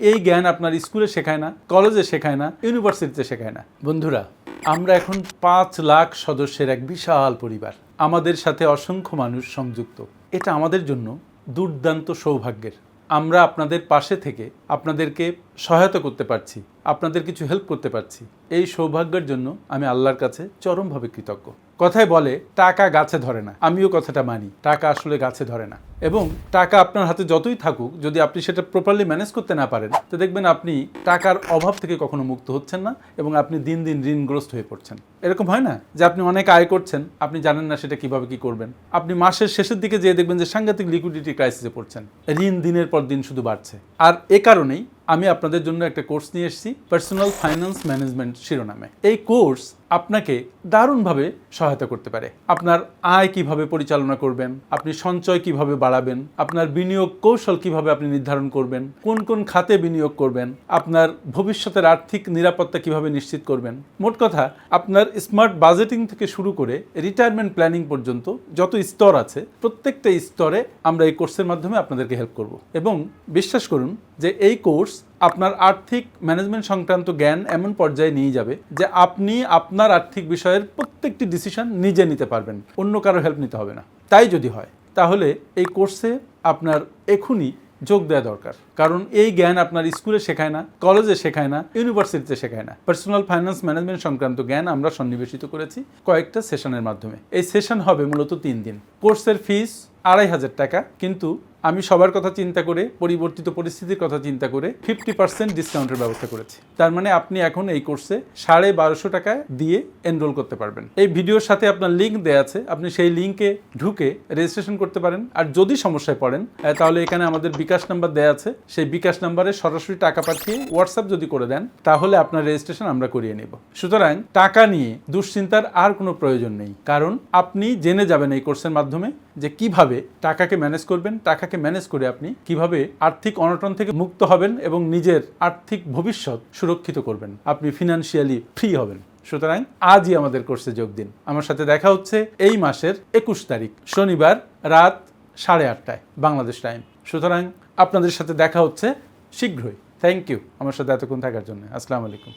এই জ্ঞান আপনার স্কুলে শেখায় না কলেজে শেখায় না ইউনিভার্সিটিতে শেখায় না। বন্ধুরা আমরা এখন পাঁচ লাখ সদস্যের এক বিশাল পরিবার। আমাদের সাথে অসংখ্য মানুষ সংযুক্ত। এটা আমাদের জন্য দুর্দান্ত সৌভাগ্যের। আমরা আপনাদের পাশে থেকে আপনাদেরকে সহায়তা করতে পারছি আপনাদের কিছু হেল্প করতে পারছি। এই সৌভাগ্যের জন্য আমি আল্লাহর কাছে চরমভাবে কৃতজ্ঞ। কথায় বলে, টাকা গাছে ধরে না। আমিও কথাটা মানি, টাকা আসলে গাছে ধরে না। এবং টাকা আপনার হাতে যতই থাকুক, যদি আপনি সেটা প্রপারলি ম্যানেজ করতে না পারেন, তো দেখবেন আপনি টাকার অভাব থেকে কখনো মুক্ত হচ্ছেন না এবং আপনি দিন দিন ঋণগ্রস্ত হয়ে পড়ছেন। এরকম হয় না যে আপনি অনেক আয় করছেন, আপনি জানেন না সেটা কীভাবে কি করবেন। আপনি মাসের শেষের দিকে যেয়ে দেখবেন যে সাংঘাতিক লিকুইডিটি ক্রাইসিসে পড়ছেন। ঋণ দিনের পর দিন শুধু বাড়ছে। আর এ কারণেই আমি আপনাদের জন্য একটা কোর্স নিয়ে এসেছি পার্সোনাল ফাইন্যান্স ম্যানেজমেন্ট শিরোনামে। এই কোর্স আপনাকে দারুণভাবে সহায়তা করতে পারে। আপনার আয় কীভাবে পরিচালনা করবেন, আপনি সঞ্চয় কীভাবে বাড়াবেন, আপনার বিনিয়োগ কৌশল কীভাবে আপনি নির্ধারণ করবেন, কোন কোন খাতে বিনিয়োগ করবেন, আপনার ভবিষ্যতের আর্থিক নিরাপত্তা কীভাবে নিশ্চিত করবেন। মোট কথা, আপনার স্মার্ট বাজেটিং থেকে শুরু করে রিটায়ারমেন্ট প্ল্যানিং পর্যন্ত যত স্তর আছে, প্রত্যেকটা স্তরে আমরা এই কোর্সের মাধ্যমে আপনাদেরকে হেল্প করব। এবং বিশ্বাস করুন যে এই কোর্স আপনার আর্থিক ম্যানেজমেন্ট সংক্রান্ত জ্ঞান এমন পর্যায়ে নিয়ে যাবে যে আপনি আপনার আর্থিক বিষয়ের প্রত্যেকটি ডিসিশন নিজে নিতে পারবেন। অন্য কারও হেল্প নিতে হবে না। তাই যদি হয়, তাহলে এই কোর্সে আপনার এখনই যোগ দেওয়া দরকার। কারণ এই জ্ঞান আপনার স্কুলে শেখায় না কলেজে শেখায় না ইউনিভার্সিটিতে শেখায় না। পার্সোনাল ফাইন্যান্স ম্যানেজমেন্ট সংক্রান্ত জ্ঞান আমরা সন্নিবেশিত করেছি কয়েকটা সেশনের মাধ্যমে। এই সেশন হবে মূলত তিন দিন। কোর্সের ফিস আড়াই হাজার টাকা, কিন্তু আমি সবার কথা চিন্তা করে, পরিবর্তিত পরিস্থিতির কথা চিন্তা করে ফিফটি পার্সেন্ট ডিসকাউন্টের ব্যবস্থা করেছি। তার মানে আপনি এখন এই কোর্সে সাড়ে বারোশো টাকায় দিয়ে এনরোল করতে পারবেন। এই ভিডিওর সাথে আপনার লিঙ্ক দেওয়া আছে, আপনি সেই লিঙ্কে ঢুকে রেজিস্ট্রেশন করতে পারেন। আর যদি সমস্যায় পড়েন তাহলে এখানে আমাদের বিকাশ নাম্বার দেওয়া আছে। সেই বিকাশ নাম্বারে সরাসরি টাকা পাঠিয়ে হোয়াটসঅ্যাপ যদি করে দেন, তাহলে আপনার রেজিস্ট্রেশন আমরা করিয়ে নেব। সুতরাং টাকা নিয়ে দুশ্চিন্তার আর কোনো প্রয়োজন নেই। কারণ আপনি জেনে যাবেন এই কোর্সের মাধ্যমে যে কীভাবে টাকাকে ম্যানেজ করবেন টাকাকে ম্যানেজ করে আপনি কীভাবে আর্থিক অনটন থেকে মুক্ত হবেন এবং নিজের আর্থিক ভবিষ্যৎ সুরক্ষিত করবেন। আপনি ফিনান্সিয়ালি ফ্রি হবেন। সুতরাং আজই আমাদের কোর্সে যোগ দিন। আমার সাথে দেখা হচ্ছে এই মাসের একুশ তারিখ, শনিবার রাত সাড়ে আটটায় বাংলাদেশ টাইম সুতরাং আপনাদের সাথে দেখা হচ্ছে শীঘ্রই। থ্যাংক ইউ আমার সাথে এতক্ষণ থাকার জন্য। আসসালামু আলাইকুম।